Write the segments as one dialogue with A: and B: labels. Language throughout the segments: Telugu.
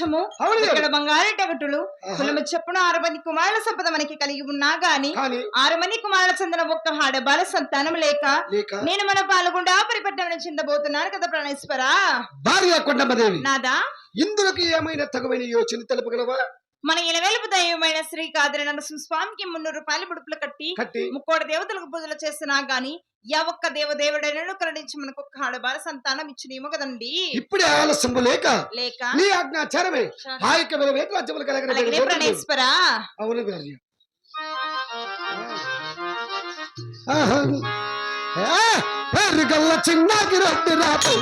A: దేవి.
B: ఇక్కడ బంగారు టగటులు. కులము చెప్పున ఆరు మంది కుమారుల సంపద మనకి కలిగి ఉన్నా గాని
A: కానీ
B: ఆరు మంది కుమారుల చెందిన ఒక్క ఆడబాల సంతానం లేక
A: లేక
B: నేను మన పాల్గొండా పరిపట్టణం చెందబోతున్నాను కదా ప్రాణేశ్వరా
A: భార్య కొండమ్మదేవి
B: నాదా
A: ఇందులోకి ఏమైనా తగువైన యోచన తెలుపగలవా
B: మన ఇలవేలుపు దైవమైన శ్రీ కాదరి నరసింహ స్వామికి మున్నూరు రూపాయలు ముడుపులు కట్టి ముక్కోటి దేవతలకు పూజలు చేసినా గాని యా ఒక్క దేవదేవుడైనను కరుణించి మనకు ఒక్క ఆడబాల సంతానం ఇచ్చినేమో కదండి.
A: ఇప్పుడే ఆలస్యము లేక
B: లేక?
A: నీ ఆజ్ఞాచారమే. ఆ యొక్క కలగన
B: ప్రణేశ్వరా
A: అవును చిన్నకి రాపై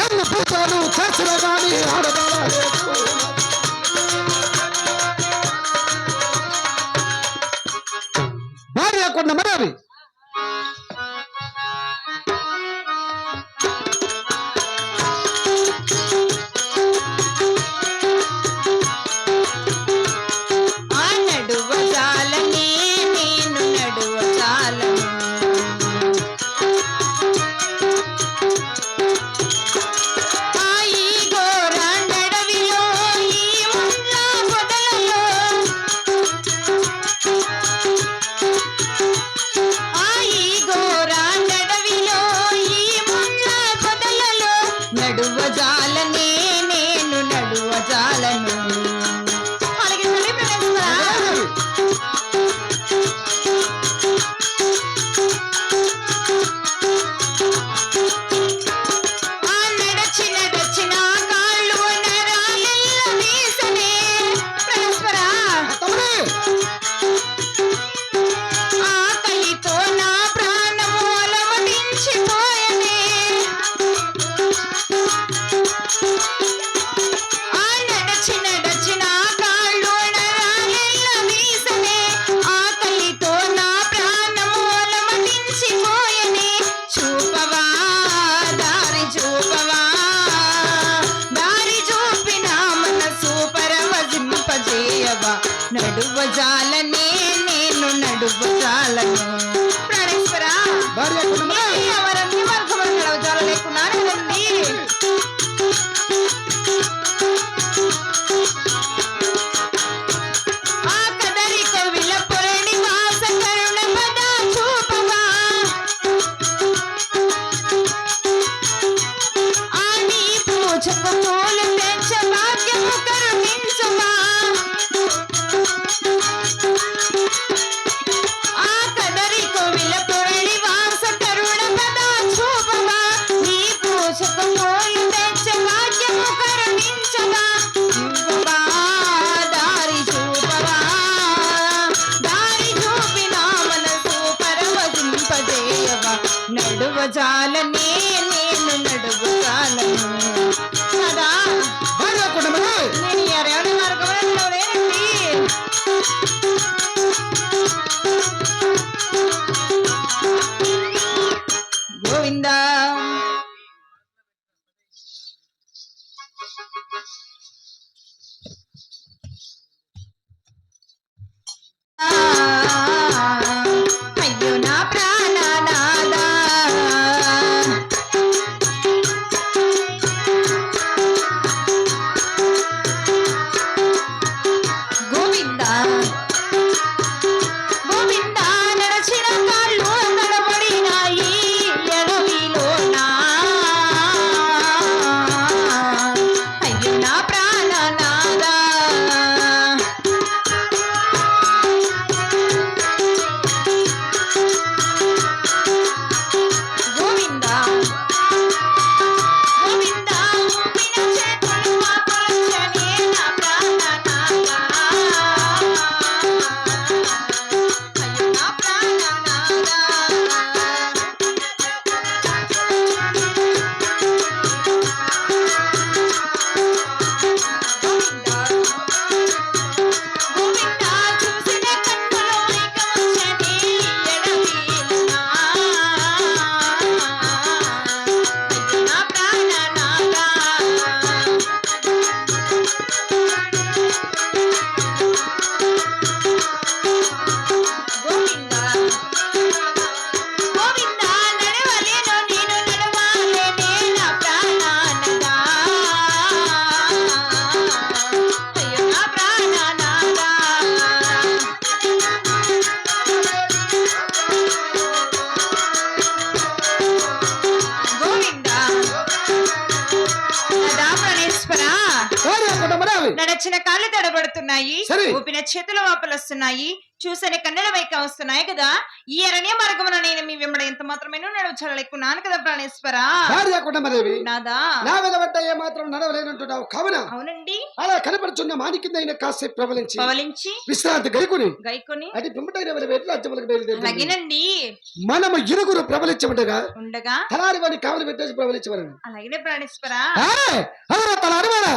A: ఎన్ని పూజలు చేసిన గాని ఆడబాల
B: నడువ నడువ జాలనే నేను నడువ జాలను కదా నేను మార్గంలో లేనండి. గోవిందా. నడిచిన కాళ్ళు తడబడుతున్నాయి. ఊపిన చేతులు వాపులు వస్తున్నాయి చూసిన కన్నెల వైక వస్తున్నాయి కదా. ఈ అరణ్య మార్గమున నేను మీ వెంబడ ఎంత మాత్రమే నడవచలేకున్నాను కదా ప్రాణేశ్వరా. నాదా?
A: నా వెలవడ్డ ఏ మాత్రం నడవలేనంటున్నావు కావున.
B: అవునండి.
A: అలా కనపడుచున్న మాని కింద అయిన కాసేపు ప్రబలించి
B: పవలించి
A: విశ్రాంతి గైకుని
B: గైకొని.
A: అది పిమ్మటైన అచ్చములకు బయలుదేరి మనము ఇరుగురు ప్రబలించబడగా
B: ఉండగా.
A: తలారి వాడిని కావలి పెట్టేసి ప్రబలించమని
B: అలాగనే ప్రాణేశ్వరా.
A: తలారి వాడా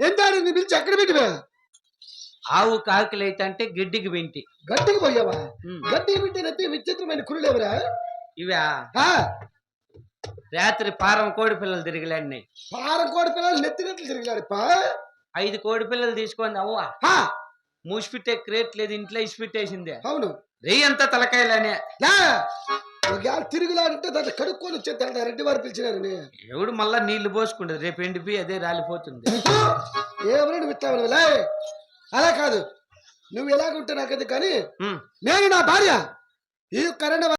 A: ఎంతాడు నీ పిలిచి ఎక్కడ పెట్టివే
C: ఆవు కాకులు అయితే అంటే గిడ్డికి వింటి
A: గట్టికి పోయావా. గట్టికి పెట్టినట్టు విచిత్రమైన కురులేవరా
C: ఇవా? రాత్రి పారం కోడి పిల్లలు తిరిగిలాడినాయి
A: పారం కోడి పిల్లలు నెత్తినట్లు తిరిగిలాడు పా
C: ఐదు కోడి పిల్లలు తీసుకొని అవ్వ. మూసిపిట్టే క్రేట్ లేదు ఇంట్లో ఇసిపెట్టేసిందే.
A: అవును.
C: రెయ్యంతా తలకాయలనే.
A: లే ఒకవేళ తిరుగులాడంటే దాన్ని కడుక్కొని వచ్చేస్తాడు రెడ్డి వారు పిలిచినారని
C: ఎవడు మళ్ళా నీళ్ళు పోసుకుంటది రేపు ఎండిపోయి అదే రాలిపోతుంది.
A: ఏమన్నా ఉన్నావు? లే! అలా కాదు. నువ్వు ఎలాగుంటే నాకది కానీ. నేను నా భార్య. ఈ కరెంట్